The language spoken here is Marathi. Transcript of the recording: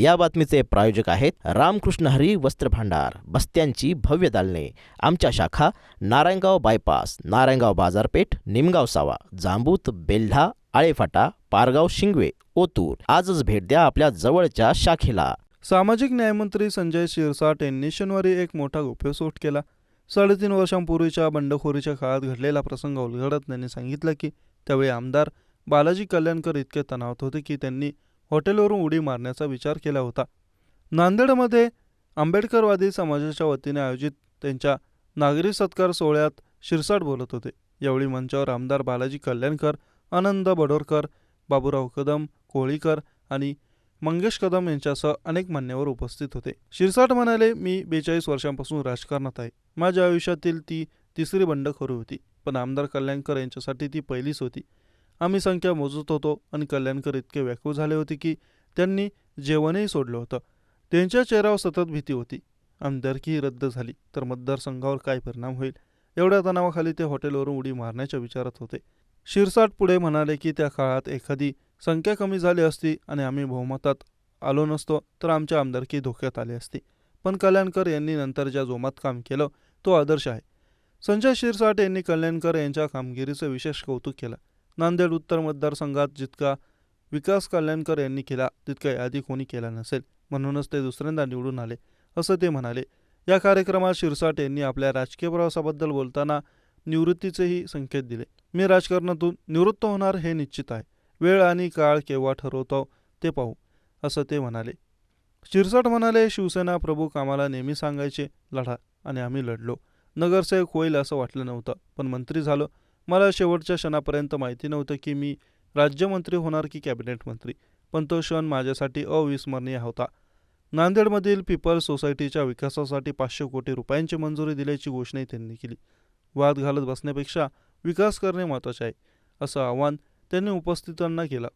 या बातमीचे प्रायोजक आहेत रामकृष्ण हरी वस्त्र भांडार बस्त्यांची भव्य दालने. आमच्या शाखा नारायणगाव बायपास नारायणगाव बाजारपेठ निमगाव सावा जांबूत बेल्ढा आळेफाटा पारगाव शिंगवे ओतूर. आजच भेट द्या आपल्या जवळच्या शाखेला. सामाजिक न्यायमंत्री संजय शिरसाट यांनी शनिवारी एक मोठा गौप्यस्फोट केला. साडेतीन वर्षांपूर्वीच्या बंडखोरीच्या काळात घडलेला प्रसंग उलगडत त्यांनी सांगितलं की त्यावेळी आमदार बालाजी कल्याणकर इतके तणावत होते की त्यांनी हॉटेलवरून उडी मारण्याचा विचार केला होता. नांदेडमध्ये आंबेडकरवादी समाजाच्या वतीने आयोजित त्यांच्या नागरी सत्कार सोहळ्यात शिरसाट बोलत होते. यावेळी मंचावर आमदार बालाजी कल्याणकर आनंद बडोरकर बाबूराव कदम कोळीकर आणि मंगेश कदम यांच्यासह अनेक मान्यवर उपस्थित होते. शिरसाट म्हणाले मी बेचाळीस वर्षांपासून राजकारणात आहे. माझ्या आयुष्यातील ती तिसरी बंडखोरी होती. पण आमदार कल्याणकर यांच्यासाठी ती पहिलीच होती. आम्ही संख्या मोजत होतो आणि कल्याणकर इतके व्याकुळ झाले होते की त्यांनी जेवणही सोडलं होतं. त्यांच्या चेहऱ्यावर सतत भीती होती. आमदारकीही रद्द झाली तर मतदारसंघावर काय परिणाम होईल? एवढ्या तणावाखाली ते हॉटेलवरून उडी मारण्याच्या विचारात होते. शिरसाट पुढे म्हणाले की त्या काळात एखादी संख्या कमी झाली असती आणि आम्ही बहुमतात आलो नसतो तर आमच्या आमदारकी धोक्यात आली असती. पण कल्याणकर यांनी नंतर ज्या जोमात काम केलं तो आदर्श आहे. संजय शिरसाट यांनी कल्याणकर यांच्या कामगिरीचं विशेष कौतुक केलं. नांदेड उत्तर मतदारसंघात जितका विकास कल्याणकर यांनी केला तितका यादी कोणी केला नसेल. म्हणूनच ते दुसऱ्यांदा निवडून आले असं ते म्हणाले. या कार्यक्रमात शिरसाट यांनी आपल्या राजकीय प्रवासाबद्दल बोलताना निवृत्तीचेही संकेत दिले. मी राजकारणातून निवृत्त होणार हे निश्चित आहे. वेळ आणि काळ केव्हा ठरवतो ते पाहू असं ते म्हणाले. शिरसाट म्हणाले शिवसेना प्रमुख आम्हाला नेहमी सांगायचे लढा आणि आम्ही लढलो. नगरसेवक होईल असं वाटलं नव्हतं पण मंत्री झालो. मला शेवटच्या क्षणापर्यंत माहिती नव्हतं की मी राज्यमंत्री होणार की कॅबिनेट मंत्री पण तो क्षण माझ्यासाठी अविस्मरणीय होता. नांदेडमधील पीपल्स सोसायटीच्या विकासासाठी पाचशे कोटी रुपयांची मंजुरी दिल्याची घोषणाही त्यांनी केली. वाद घालत बसण्यापेक्षा विकास करणे महत्त्वाचे आहे असं आवाहन त्यांनी उपस्थितांना केलं.